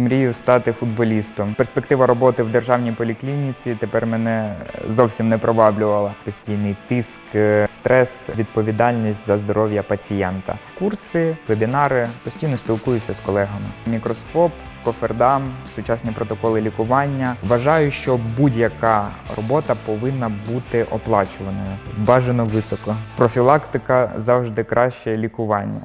Мрію стати футболістом. Перспектива роботи в державній поліклініці тепер мене зовсім не приваблювала. Постійний тиск, е, стрес, відповідальність за здоров'я пацієнта. Курси, вебінари, постійно спілкуюся з колегами. Мікроскоп, кофердам, сучасні протоколи лікування. Вважаю, що будь-яка робота повинна бути оплачуваною. Бажано високо. Профілактика завжди краще лікування.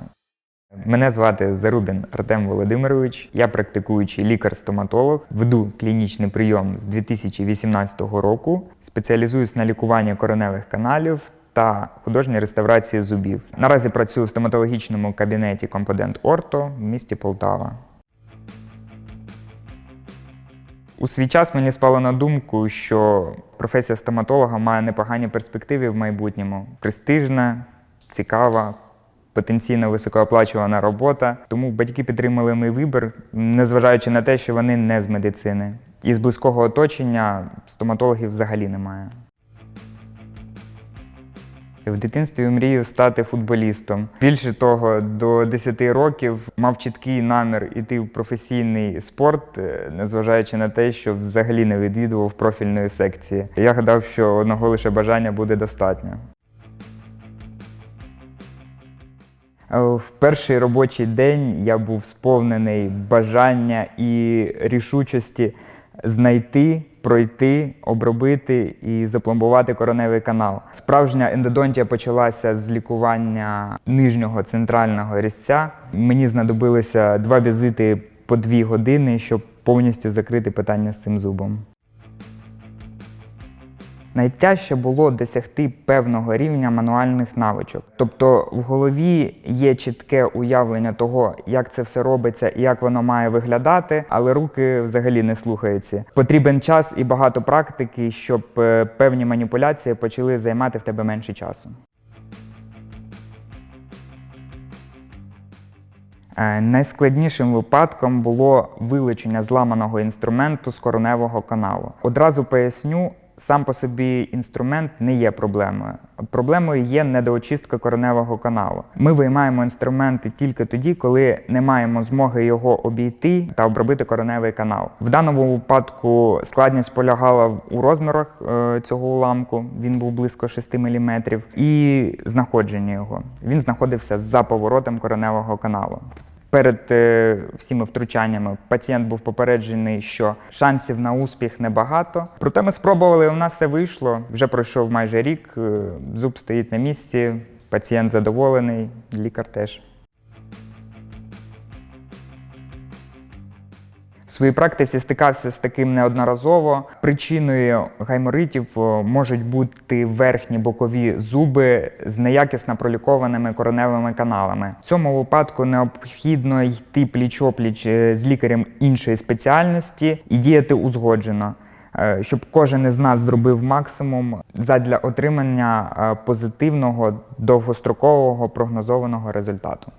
Мене звати Зарубін Артем Володимирович. Я практикуючий лікар-стоматолог, веду клінічний прийом з 2018 року. Спеціалізуюсь на лікуванні короневих каналів та художній реставрації зубів. Наразі працюю в стоматологічному кабінеті Компонент Орто в місті Полтава. У свій час мені спало на думку, що професія стоматолога має непогані перспективи в майбутньому. Престижна, цікава, потенційно високооплачувана робота. Тому батьки підтримали мій вибір, незважаючи на те, що вони не з медицини. І з близького оточення стоматологів взагалі немає. В дитинстві мрію стати футболістом. Більше того, до 10 років мав чіткий намір іти в професійний спорт, е, незважаючи на те, що взагалі не відвідував профільної секції. Я гадав, що одного лише бажання буде достатньо. В перший робочий день я був сповнений бажання і рішучості знайти, пройти, обробити і запломбувати короневий канал. Справжня ендодонтія почалася з лікування нижнього центрального різця. Мені знадобилося два візити по дві години, щоб повністю закрити питання з цим зубом. Найтяжче було досягти певного рівня мануальних навичок. Тобто в голові є чітке уявлення того, як це все робиться і як воно має виглядати, але руки взагалі не слухаються. Потрібен час і багато практики, щоб е, певні маніпуляції почали займати в тебе менше часу. Е, Найскладнішим випадком було вилучення зламаного інструменту з короневого каналу. Одразу поясню, сам по собі інструмент не є проблемою. Проблемою є недоочистка короневого каналу. Ми виймаємо інструменти тільки тоді, коли не маємо змоги його обійти та обробити короневий канал. В даному випадку складність полягала у розмірах е, цього уламку. Він був близько 6 мм, і знаходженні його. Він знаходився за поворотом короневого каналу. Перед е, всіми втручаннями пацієнт був попереджений, що шансів на успіх небагато. Проте ми спробували, у нас все вийшло. Вже пройшов майже рік, е, зуб стоїть на місці, пацієнт задоволений, лікар теж. Своїй практиці стикався з таким неодноразово. Причиною гайморитів е, можуть бути верхні бокові зуби з неякісно пролікованими короневими каналами. В цьому випадку необхідно йти пліч-опліч е, з лікарем іншої спеціальності і діяти узгоджено. е, Щоб кожен із нас зробив максимум задля отримання позитивного довгострокового прогнозованого результату.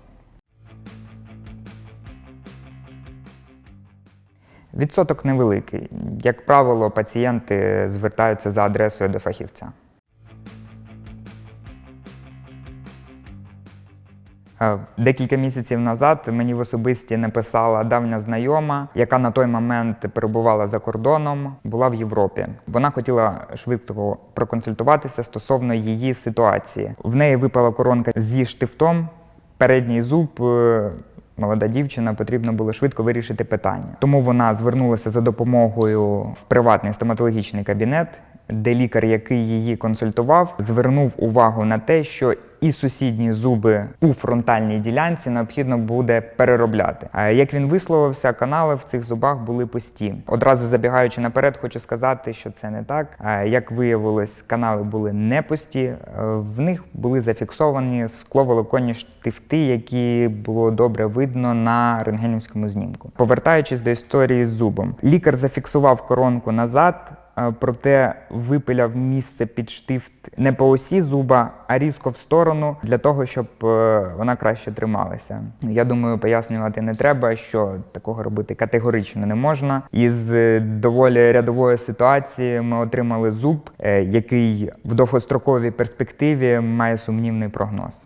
Відсоток невеликий. Як правило, пацієнти звертаються за адресою до фахівця. Е, Декілька місяців назад мені в особисті написала давня знайома, яка на той момент перебувала за кордоном, була в Європі. Вона хотіла швидко проконсультуватися стосовно її ситуації. В неї випала коронка зі штифтом, передній зуб. Молода дівчина потрібно було швидко вирішити питання. Тому вона звернулася за допомогою в приватний стоматологічний кабінет, де лікар, який її консультував, звернув увагу на те, що і сусідні зуби у фронтальній ділянці необхідно буде переробляти. Як він висловився, канали в цих зубах були пусті. Одразу забігаючи наперед, хочу сказати, що це не так. Як виявилось, канали були не пусті. Е, В них були зафіксовані скловолоконні штифти, які було добре видно на рентгенівському знімку. Повертаючись до історії з зубом, лікар зафіксував коронку назад. Е, Проте випиляв місце під штифт не по осі зуба, а різко в сторону для того, щоб е, вона краще трималася. Я думаю, пояснювати не треба, що такого робити категорично не можна. Із е, доволі рядової ситуації ми отримали зуб, який в довгостроковій перспективі має сумнівний прогноз.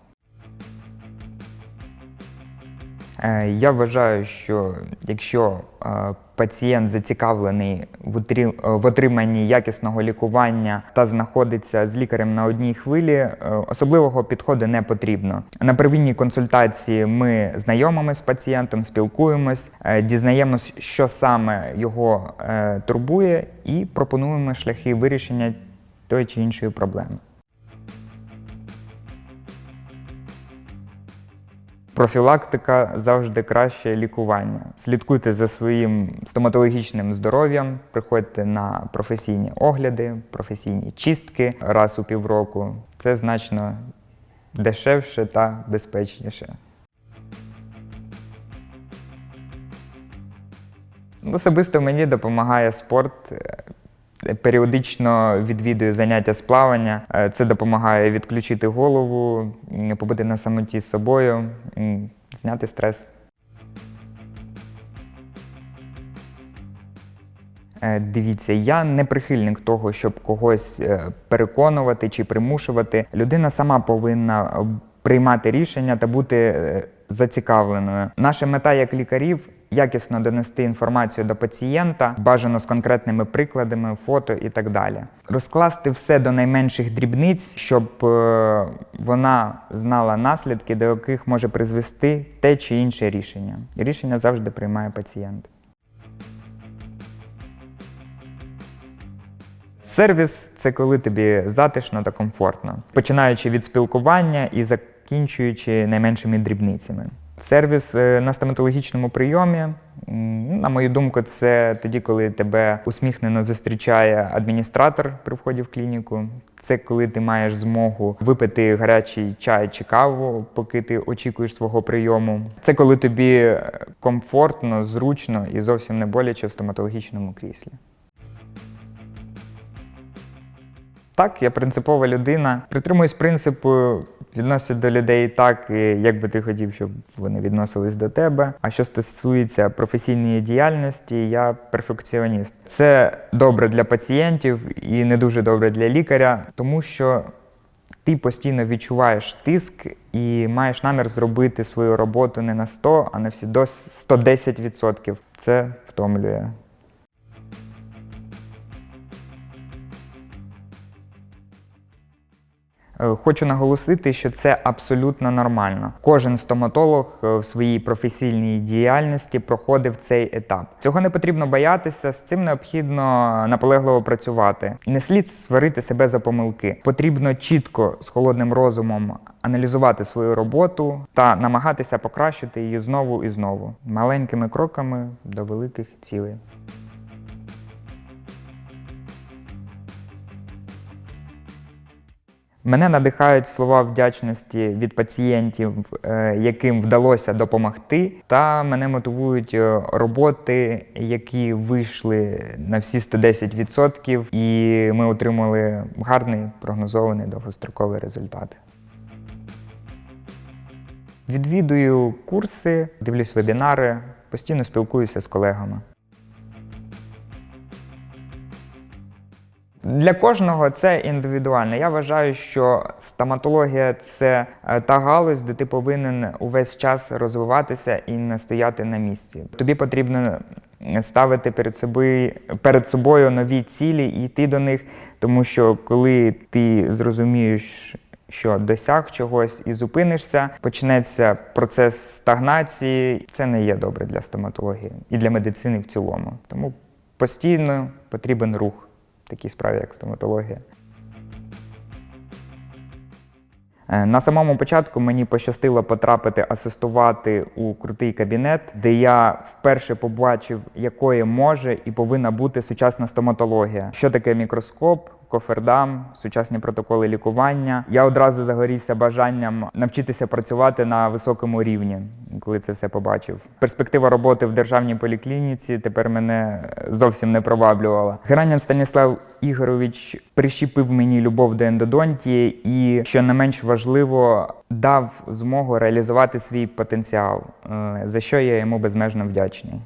Я вважаю, що якщо е, пацієнт зацікавлений е, в отриманні якісного лікування та знаходиться з лікарем на одній хвилі, е, особливого підходу не потрібно. На первинній консультації ми знайомимося з пацієнтом, спілкуємось, е, дізнаємось, що саме його е, турбує, і пропонуємо шляхи вирішення тої чи іншої проблеми. Профілактика завжди краще лікування. Слідкуйте за своїм стоматологічним здоров'ям, приходьте на професійні огляди, професійні чистки раз у півроку. Це значно дешевше та безпечніше. Особисто мені допомагає спорт. Періодично відвідую заняття з плавання. Е, Це допомагає відключити голову, побути на самоті з собою, зняти стрес. Е, Дивіться, я не прихильник того, щоб когось е, переконувати чи примушувати. Людина сама повинна приймати рішення та бути зацікавленою. Наша мета як лікарів якісно донести інформацію до пацієнта, бажано з конкретними прикладами, фото і так далі. Розкласти все до найменших дрібниць, щоб е, вона знала наслідки, до яких може призвести те чи інше рішення. Рішення завжди приймає пацієнт. Сервіс це коли тобі затишно та комфортно, починаючи від спілкування і закінчуючи найменшими дрібницями. Сервіс е, на стоматологічному прийомі, ну, на мою думку, це тоді, коли тебе усміхнено зустрічає адміністратор при вході в клініку. Це коли ти маєш змогу випити гарячий чай чи каву, поки ти очікуєш свого прийому. Це коли тобі е, комфортно, зручно і зовсім не боляче в стоматологічному кріслі. Так, я принципова людина. Притримуюсь принципу відноситься до людей так, як би ти хотів, щоб вони відносились до тебе. А що стосується професійної діяльності, я перфекціоніст. Це добре для пацієнтів і не дуже добре для лікаря, тому що ти постійно відчуваєш тиск і маєш намір зробити свою роботу не на 100, а на всі до 110%. Це втомлює. Хочу наголосити, що це абсолютно нормально. Кожен стоматолог е, в своїй професійній діяльності проходив цей етап. Цього не потрібно боятися, з цим необхідно наполегливо працювати. Не слід сварити себе за помилки. Потрібно чітко з холодним розумом аналізувати свою роботу та намагатися покращити її знову і знову маленькими кроками до великих цілей. Мене надихають слова вдячності від пацієнтів, е, яким вдалося допомогти, та мене мотивують е, роботи, які вийшли на всі 110%, і ми отримали гарний прогнозований довгостроковий результат. Відвідую курси, дивлюсь вебінари, постійно спілкуюся з колегами. Для кожного це індивідуально. Я вважаю, що стоматологія це е, та галузь, де ти повинен увесь час розвиватися і не стояти на місці. Тобі потрібно ставити перед собою, перед собою нові цілі і йти до них, тому що коли ти зрозумієш, що досяг чогось і зупинишся, почнеться процес стагнації. Це не є добре для стоматології і для медицини в цілому. Тому постійно потрібен рух такій справі, як стоматологія. Е, На самому початку мені пощастило потрапити асистувати у крутий кабінет, де я вперше побачив, якою може і повинна бути сучасна стоматологія. Що таке мікроскоп, кофердам, сучасні протоколи лікування. Я одразу загорівся бажанням навчитися працювати на високому рівні, коли це все побачив. Перспектива роботи в державній поліклініці тепер мене зовсім не приваблювала. Геранін Станіслав Ігорович прищепив мені любов до ендодонтії і, що не менш важливо, дав змогу реалізувати свій потенціал, е, за що я йому безмежно вдячний.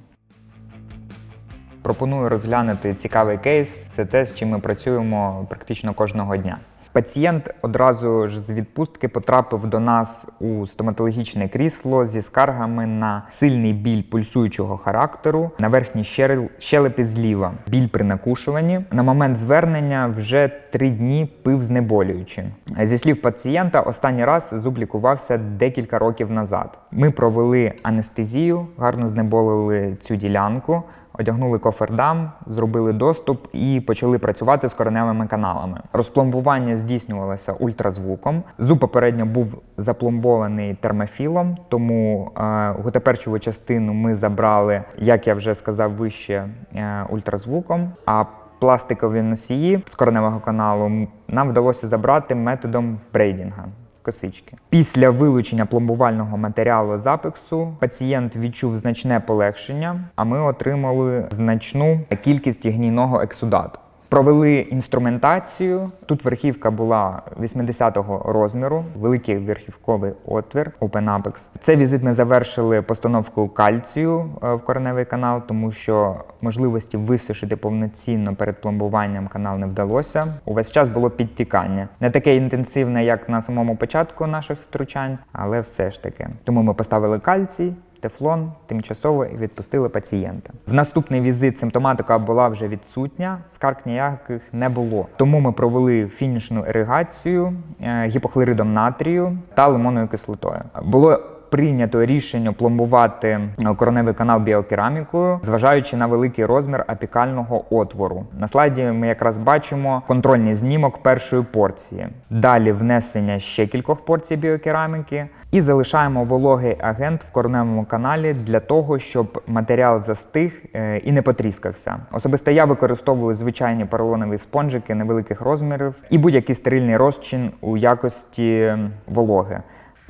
Пропоную розглянути цікавий кейс. Це те, з чим ми працюємо практично кожного дня. Пацієнт одразу ж з відпустки потрапив до нас у стоматологічне крісло зі скаргами на сильний біль пульсуючого характеру на верхній щел- щелепі зліва, біль при накушуванні. На момент звернення вже три дні пив знеболюючи. Зі слів пацієнта, останній раз зуб лікувався декілька років назад. Ми провели анестезію, гарно знеболили цю ділянку. Одягнули кофердам, зробили доступ і почали працювати з кореневими каналами. Розпломбування здійснювалося ультразвуком. Зуб попередньо був запломбований термофілом, тому е, гутоперчову частину ми забрали, як я вже сказав вище, е, ультразвуком. А пластикові носії з кореневого каналу нам вдалося забрати методом брейдінга косички. Після вилучення пломбувального матеріалу з апексу пацієнт відчув значне полегшення, а ми отримали значну кількість гнійного ексудату. Провели інструментацію. Тут верхівка була 80-го розміру, великий верхівковий отвір Open Apex. Цей візит ми завершили постановкою кальцію е, в кореневий канал, тому що можливості висушити повноцінно перед пломбуванням канал не вдалося. Увесь час було підтікання. Не таке інтенсивне, як на самому початку наших втручань, але все ж таки. Тому ми поставили кальцій. Тефлон тимчасово відпустили пацієнта. В наступний візит симптоматика була вже відсутня, скарг ніяких не було. Тому ми провели фінішну іригацію е, гіпохлоридом натрію та лимонною кислотою. Було прийнято рішення пломбувати е, короневий канал біокерамікою, зважаючи на великий розмір апікального отвору. На слайді ми якраз бачимо контрольний знімок першої порції. Далі внесення ще кількох порцій біокераміки. І залишаємо вологий агент в кореневому каналі для того, щоб матеріал застиг е, і не потріскався. Особисто я використовую звичайні поролонові спонжики невеликих розмірів і будь-який стерильний розчин у якості вологи.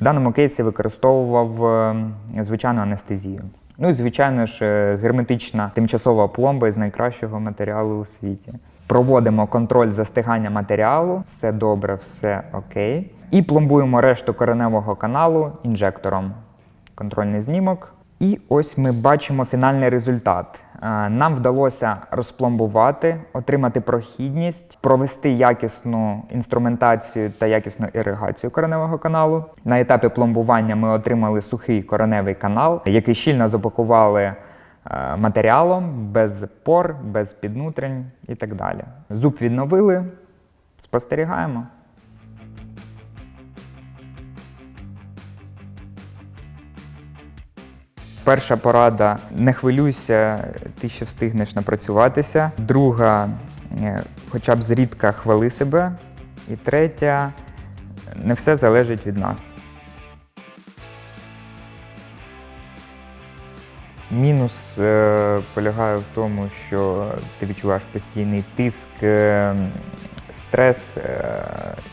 В даному кейсі використовував е, звичайну анестезію. Ну і звичайно ж е, герметична тимчасова пломба із найкращого матеріалу у світі. Проводимо контроль застигання матеріалу, все добре, все окей. І пломбуємо решту кореневого каналу інжектором. Контрольний знімок. І ось ми бачимо фінальний результат. Е, Нам вдалося розпломбувати, отримати прохідність, провести якісну інструментацію та якісну іригацію кореневого каналу. На етапі пломбування ми отримали сухий кореневий канал, який щільно запакували е, матеріалом без пор, без піднутрень і так далі. Зуб відновили, спостерігаємо. Перша порада не хвилюйся, ти ще встигнеш напрацюватися. Друга, е, хоча б зрідка хвали себе. І третя, не все залежить від нас. Мінус е, полягає в тому, що ти відчуваєш постійний тиск, е, стрес е,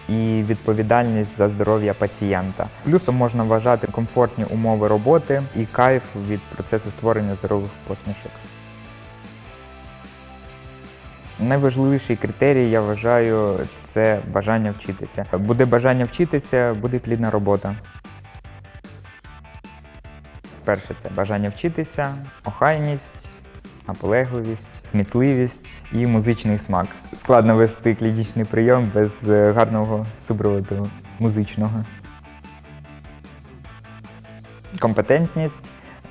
і відповідальність за здоров'я пацієнта. Плюсом можна вважати комфортні умови роботи і кайф від процесу створення здорових посмішок. Найважливіший критерій, я вважаю, це бажання вчитися. Буде бажання вчитися, буде плідна робота. Перше це бажання вчитися, охайність, наполегливість, кмітливість і музичний смак. Складно вести клінічний прийом без е, гарного супроводу музичного. Компетентність,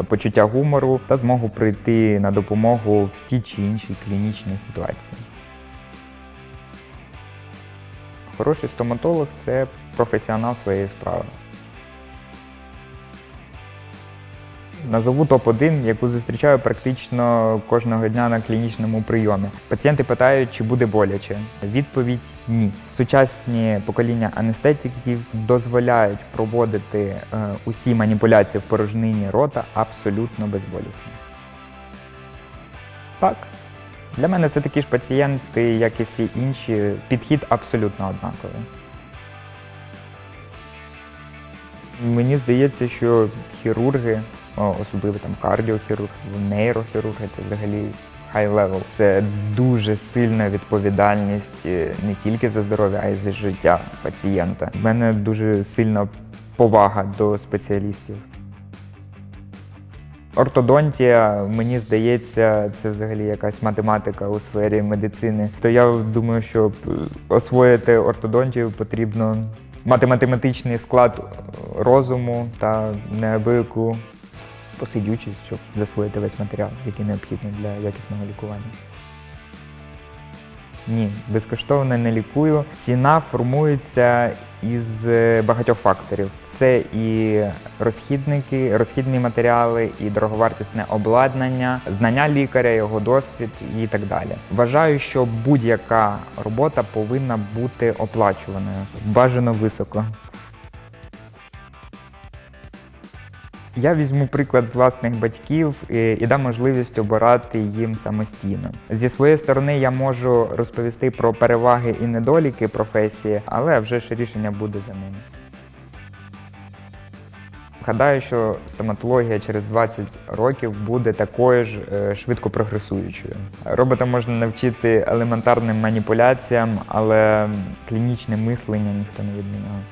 почуття гумору та змогу прийти на допомогу в тій чи іншій клінічній ситуації. Хороший стоматолог це професіонал своєї справи. Назову топ-1, яку зустрічаю практично кожного дня на клінічному прийомі. Пацієнти питають, чи буде боляче. Відповідь ні. Сучасні покоління анестетиків дозволяють проводити е, усі маніпуляції в порожнині рота абсолютно безболісно. Так. Для мене це такі ж пацієнти, як і всі інші. Підхід абсолютно однаковий. Мені здається, що хірурги, особливо там кардіохірург, нейрохірурги, це взагалі level. Це дуже сильна відповідальність е, не тільки за здоров'я, а й за життя пацієнта. У мене дуже сильна повага до спеціалістів. Ортодонтія, мені здається, це взагалі якась математика у сфері медицини. То я думаю, щоб е, освоїти ортодонтію, потрібно мати математичний склад розуму та неабияку посидючість, щоб засвоїти весь матеріал, який необхідний для якісного лікування. Ні, безкоштовно не лікую. Ціна формується із е, багатьох факторів. Це і розхідники, розхідні матеріали, і дороговартісне обладнання, знання лікаря, його досвід і так далі. Вважаю, що будь-яка робота повинна бути оплачуваною, бажано високо. Я візьму приклад з власних батьків і, і дам можливість обирати їм самостійно. Зі своєї сторони я можу розповісти про переваги і недоліки професії, але вже ж рішення буде за ними. Гадаю, що стоматологія через 20 років буде такою ж е, швидко прогресуючою. Робота можна навчити елементарним маніпуляціям, але клінічне мислення ніхто не відміняв.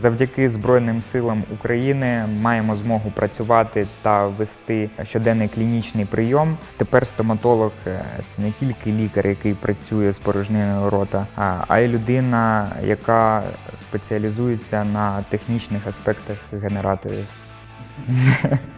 Завдяки Збройним силам України маємо змогу працювати та вести щоденний клінічний прийом. Тепер стоматолог е, це не тільки лікар, який працює з порожниною рота, а- й людина, яка спеціалізується на технічних аспектах генераторів.